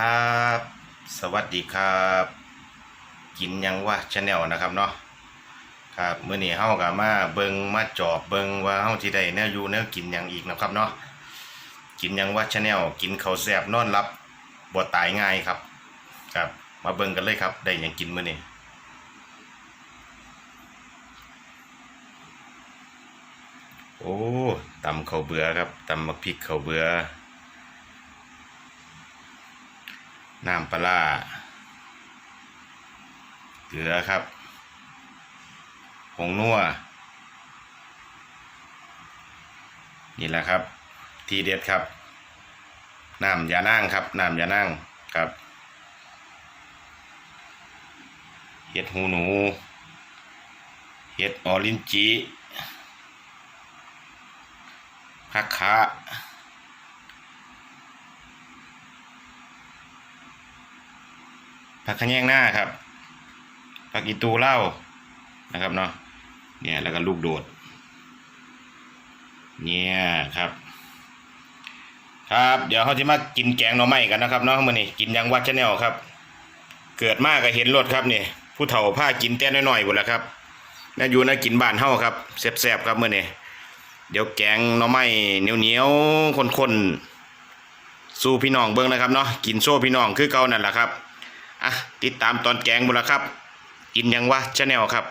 ครับ สวัสดีครับ กินยังวะชาแนลนะครับเนาะครับเมื้อนี้เฮาก็มาเบิงมาจอบเบิงว่าเฮาสิได้แนวอยู่แนวกินยังอีกนะครับเนาะกินยังวะชาแนลกินเขาแซบนอนหลับบ่ตายง่ายครับ ครับ มาเบิงกันเลยครับ ได้ยังกินมื้อนี้โอ้ตำข้าเบื่อครับตำมักพริกข้าวเบื่อ น้ำปลาเกลือครับผงนัวนี่แหละครับ ทีเด็ดครับน้ำยานั่งครับน้ำยานั่งครับเห็ดหูหนูเห็ดออรินจิผักคะ ผักขะแยงหน้าครับผักอีตูเล้านะครับเนาะเนี่ยแล้วก็ลูกโดด เนี่ยครับ ครับ เดี๋ยวเขาจะมากินแกงหน่อไม้กันนะครับเนาะมื้อนี้กินยังวัดชาแนลครับ เกิดมากก็เห็นรถครับนี่ผู้เฒ่าผ้ากินแต่น้อยๆหมดแล้วครับน่าอยู่น่ากินบ้านเฮาครับแซ่บๆครับมื้อนี้เดี๋ยวแกงหน่อไม้เหนียวๆข้นๆสู้พี่น้องเบิ่งนะครับเนาะกินโซ่พี่น้องคือเก่านั่นแหละครับ อะติดตามตอนแกงหมดแล้วครับกินยังวะชาแนลครับ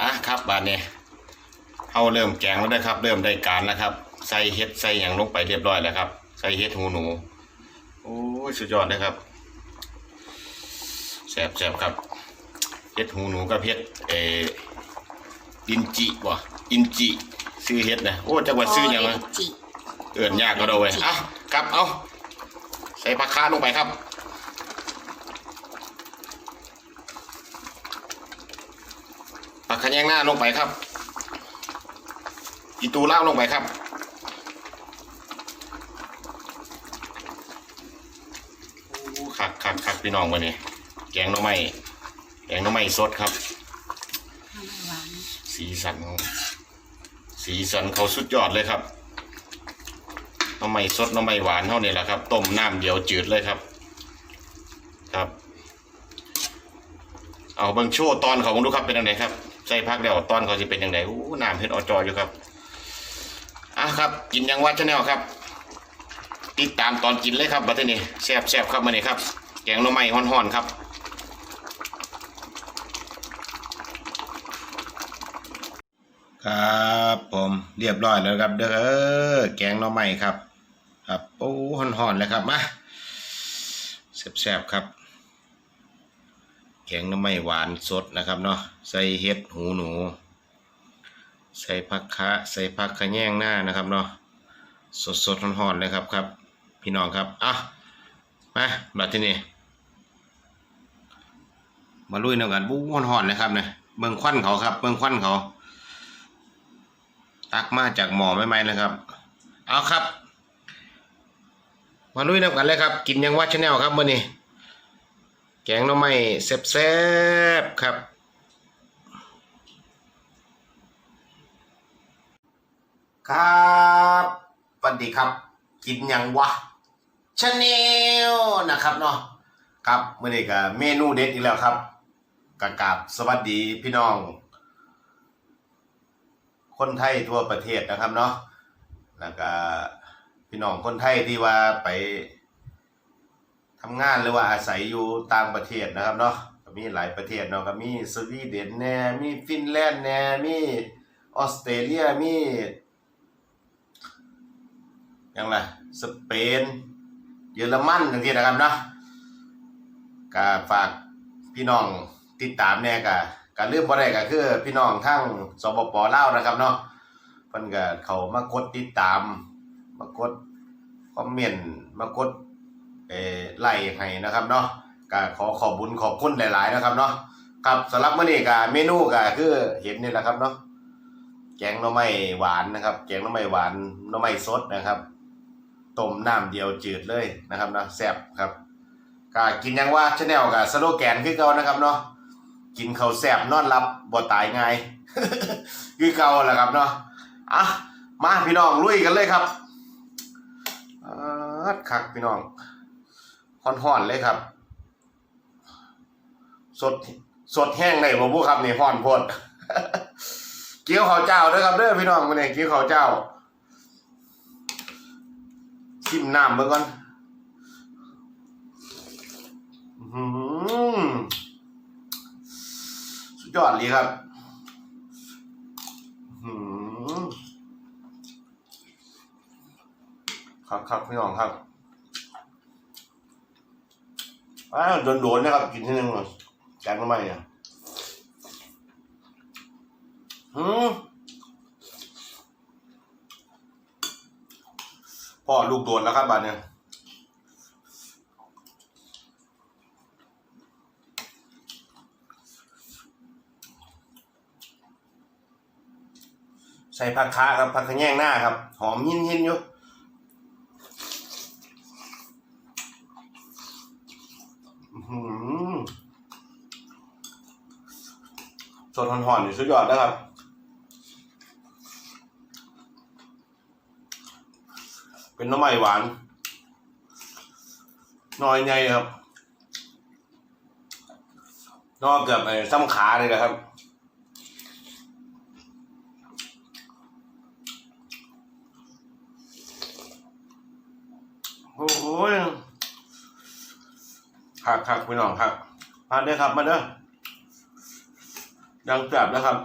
อะครับบาดนี้เอาเริ่มแกงแล้วนะครับ เริ่มได้การแล้วครับ ใส่เห็ดใส่อย่างลงไปเรียบร้อยแล้วครับ ใส่เห็ดหูหนู โอ้ยสุดยอดเลยครับแซ่บแซ่บครับเห็ดหูหนูกับเห็ดเอออินจิบ่อินจิ ซื้อเห็ดนะโอ้จังหวัดซื้อหยังไง เอินยากก็โดยเอากลับเอาใส่ผักคาลงไปครับผักขะแยงหน้าลงไปครับ อีตูเล่าวลงไปครับโอ้คักคักคักพี่น้องวันนี้แกงหน่อไม้แกงหน่อไม้สดครับหวานสีสัน สีสันเขาสุดยอดเลยครับห น้ำไม้สดน้ำไม้หวานเท่านี้แหละครับ ต้มน้ำเดียวจืดเลยครับ ครับ เอาเบิ่งโชว์ตอนเขาดูครับเป็นยังไงครับใส่พักเดียวตอนเขาจะเป็นยังไงอู้น้ำเห็ดอจออยู่ครับอะครับ กินยังวัดชาแนลครับ ติดตามตอนกินเลยครับบัดนี้แซ่บแซ่บครับมาเนี่ครับแกงน่อไม้ห่อนๆครับครับผมเรียบร้อยแล้วครับเด้อเออแกงหน่อไม้ครับ ครับโอ้ห่อนๆเลยครับมาแซ่บๆครับแกงน่อไม้หวานสดนะครับเนาะใส่เห็ดหูหนู ใส่ผักคะใส่ผักขะแยงหน้านะครับเนาะสดๆห่อนๆเลยครับครับ พี่น้องครับอะมาบัดที่นี่มาลุยน้ำกันบู๊ห่อนๆเลยครับเนี่ยเบิ่งควันเขาครับ เบิ่งควันเขา ตักมาจากหมอไม่ไหมนะครับ เอาครับ มาลุยน้ำกันเลยครับ กินยังวัดชาแนลครับมื่อนี้แกงหน่อไม้แซ่บๆครับครับสวัสดีครับ กินยังวะชาแนลนะครับเนาะครับมื่อนี้ก็เมนูเด็ดอีกแล้วครับกะกาบสวัสดีพี่น้อง คนไทยทั่วประเทศนะครับเนาะแล้วก็ พี่น้องคนไทยที่ว่าไปทำงานหรือว่าอาศัยอยู่ต่างประเทศนะครับเนาะก็มีหลายประเทศเนาะก็มีสวีเดนแน่มีฟินแลนด์แน่มีออสเตรเลียมียังไงสเปน เยอรมันจังซี่นะครับเนาะก็ฝากพี่น้องติดตามแน่ก็ก็ลืมบ่ได้ก็คือพี่น้องทั้งสปปลาวนะครับเนาะเพิ่นก็เขามากดติดตาม มากดคอมเมนต์มากดเอไลค์ให้นะครับเนาะก็ขอขอบคุญขอบคุณหลาย ๆ นะครับเนาะครับสำหรับมื้อนี้ก็เมนูก็คือเห็นนี่แหละครับเนาะแกงหน่อไม้หวานนะครับ แกงหน่อไม้หวานหน่อไม้สดนะครับต้มน้ำเดียวจืดเลยนะครับเนาะแซ่บครับก็กินยังว่าชาแนลกับสโลแกนคือเก่านะครับเนาะกินเขาแซ่บนอนหลับบ่ตายง่ายคือเก่าแหละครับเนาะอะมาพี่น้องลุยกันเลยครับ คักพี่น้องห่อนๆเลยครับ สดสดแห้งในบ่บุครับนี่ห่อนพดเกี๊ยวข้าวเจ้าด้อครับเด้อพี่น้องมื้อนี้เกี๊ยวข้าวเจ้าชิมน้ำเบิ่งก่อนอื้อหือสุดยอดเลยครับอื้อหือ ครับครับพี่น้องครับอ้าวโดนๆนะครับ กินที่นึงเลยแกงทำไมเนี่ยหืมพ่อลูกโดนแล้วครับบัดเนี่ยใส่ผักคะครับผักขะแยงหน้าครับ หอมหินหินๆอยู่อื้อหือ สดหอนๆนี่สุดยอดนะครับเป็นน้ำไม้หวานน้อยใหญ่ครับ นอกจากไอ้ซ้ำขาเลยนะครับ โอ้โหคักคักพี่น้องครับมาเด้อครับ มาเด้อ ยังแสบนะครับ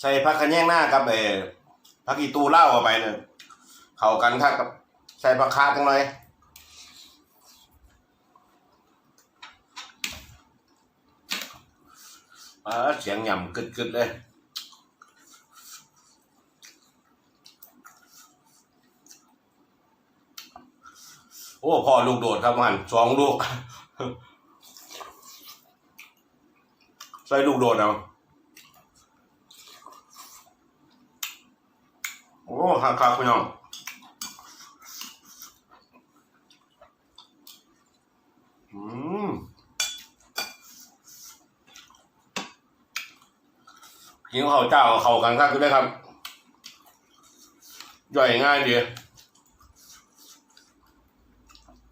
ใส่ผักขะแยงหน้ากับเออผักอีตูเล่าเข้าไปเนี่ยเข้ากันครับกับ ใส่ผักคาจังเลยอ่าเสียงหย่ำกึดๆเลยโอ้พ่อลูกโดดครับมันสองลูก ใส่ลูกโดดเอาโอ้หักคักพี่น้องอืมกินข้าวเจ้ากับข้ากันครับด้ครับย่อยง่ายดี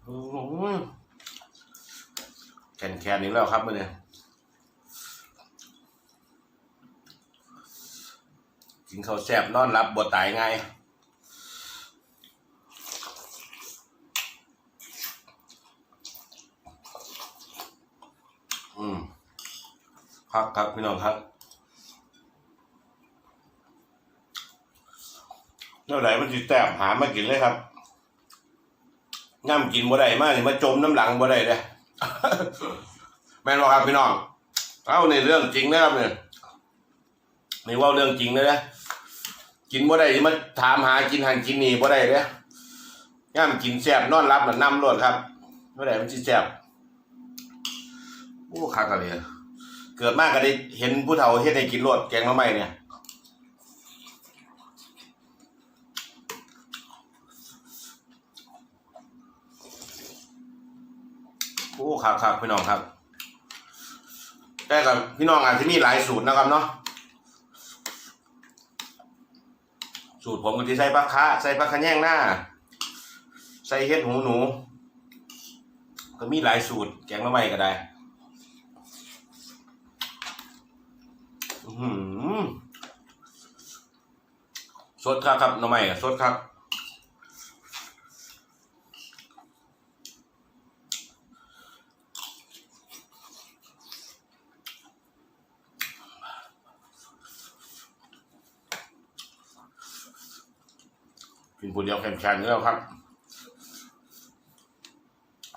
โอ้โหแคนแคนนี้แล้วครับมื่อนี้ กินข้าวแซ่บนอนรับบทตายไงายอืมครับครับพี่น้องครับเมื่อไหร่มันจะแซ่บหามากินเลยครับย่ำกินบ่ได้มากนี่มาจมน้ำหลังบ่ได้เด้แม่นบ่ครับพี่น้องเอาในเรื่องจริงนะครับเนี่ยนี่ว่าเรื่องจริงเลยนะ กินบ่ได้มาถามหากินหันกินนี่บ่ได้เด้ย่ำกินแซ่บนอนรับน่ะนำรวดครับบ่ได้มันสิแซ่บโอ้คักอะเลยเกิดมากก็ได้เห็นผู้เฒ่าเฮ็ดให้กินรวดแกงหน่อไม้เนี่ยโอ้ครับครับพี่น้องครับแต่กับพี่น้องอาจจะมีหลายสูตรนะครับเนาะ สูตรผมก็จะใส่ปลาคะใส่ปลาคะแยงหน้า ใส่เห็ดหูหนู ก็มีหลายสูตร แกงละไม่ก็ได้อือหือสดครับครับหน่อไม้สดครับ กินผู้เดียวแข็งๆนี่แล้วครับ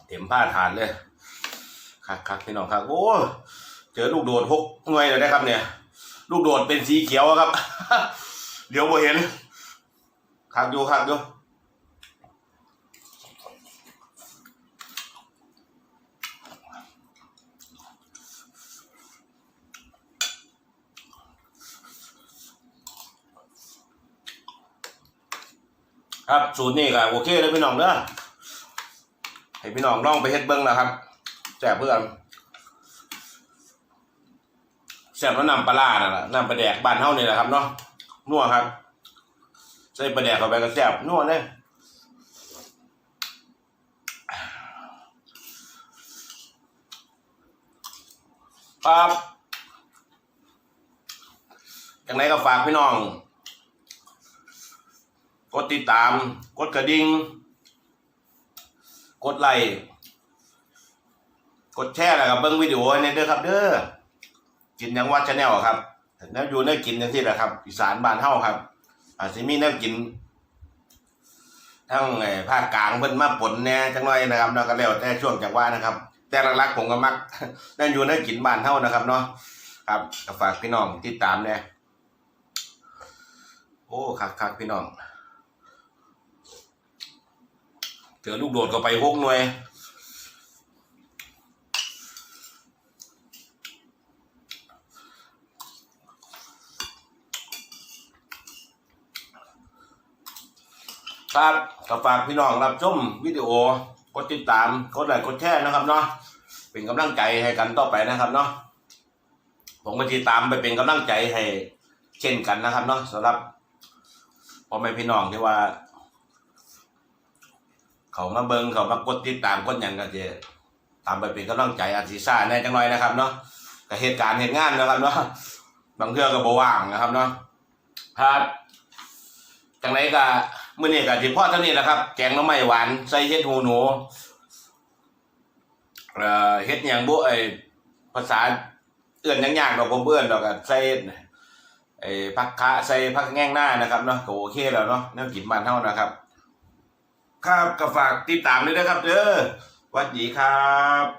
เต็มผ้าฐานเลยครับครับพี่น้องครับโอ้เจอลูกโดดหกหน่วยเลยนะครับ เนี่ย ลูกโดดเป็นสีเขียวครับ เดี๋ยวบ่เห็นคักดูคักดู ครับสูตรนี้ก็โอเคเลยพี่น้องเด้อให้พี่น้องลองไปเฮ็ดเบิ้งนะครับแซ่บเพื่อนแซ่บแล้วนำปลาน่ะล่ะนำปลาแดกบ้านเฮานี่แหละครับเนาะนัวครับ ใส่ปลาแดกเข้าไปก็แซ่บนัวเลยครับอย่างไรก็ฝากพี่น้อง กดติดตาม กดกระดิ่ง กดไลค์กดแชร์แล้วกับเบิ้งวิดีโอเนี่ยเด้อครับ เด้อกินยังวัดชาแนลครับแล้วอยู่ในกินจังซี่แหละครับอีสานบ้านเฮาครับ อาจสิมีแนวกิน ทั้งไอ้ภาคกลางเพิ่นมาปนแน่จังน้อยนะครับเนาะก็แล้วแต่ช่วงจังหวะนะครับ แต่หลักๆผมก็มักนั่นอยู่ในกินบ้านเฮานะครับเนาะครับฝากพี่น้องติดตามแหน่โอ้คักๆพี่น้อง เจอลูกโดดก็ไปหกหน่วยครับก็ฝากพี่น้องรับชมวิดีโอกดติดตามกดไลค์กดแชร์นะครับเนาะเป็นกำลังใจให้กันต่อไปนะครับเนาะผมก็ติดตามไปเป็นกำลังใจให้เช่นกันนะครับเนาะสำหรับพ่อแม่พี่น้องที่ว่า เขามาเบิงเขามากดติดตามกดอย่างก็จะตามไปเป็นกำลังใจอาทิซ่าแน่จังหน่อยนะครับเนาะกับเหตุการณ์เหตุงานนะครับเนาะบางเทื่อก็บว่างนะครับเนาะครับจังไรก็มื้อนี้ก็สิพอเท่านี้แหละครับ แกงน่อไม้หวานใส่เห็ดหูหนูเอ่อเฮ็ดหยังบ่ไอภาษาเอื้อนยากๆดอกผมเอื้อนดอกก็ใส่ไอ้ผักคะใส่ผักแง่งหน้านะครับเนาะก็โอเคแล้วเนาะแนวกินบ้านเฮานะครับ ครับก็ฝากติดตามด้วยนะครับเด้อวัสดีครับ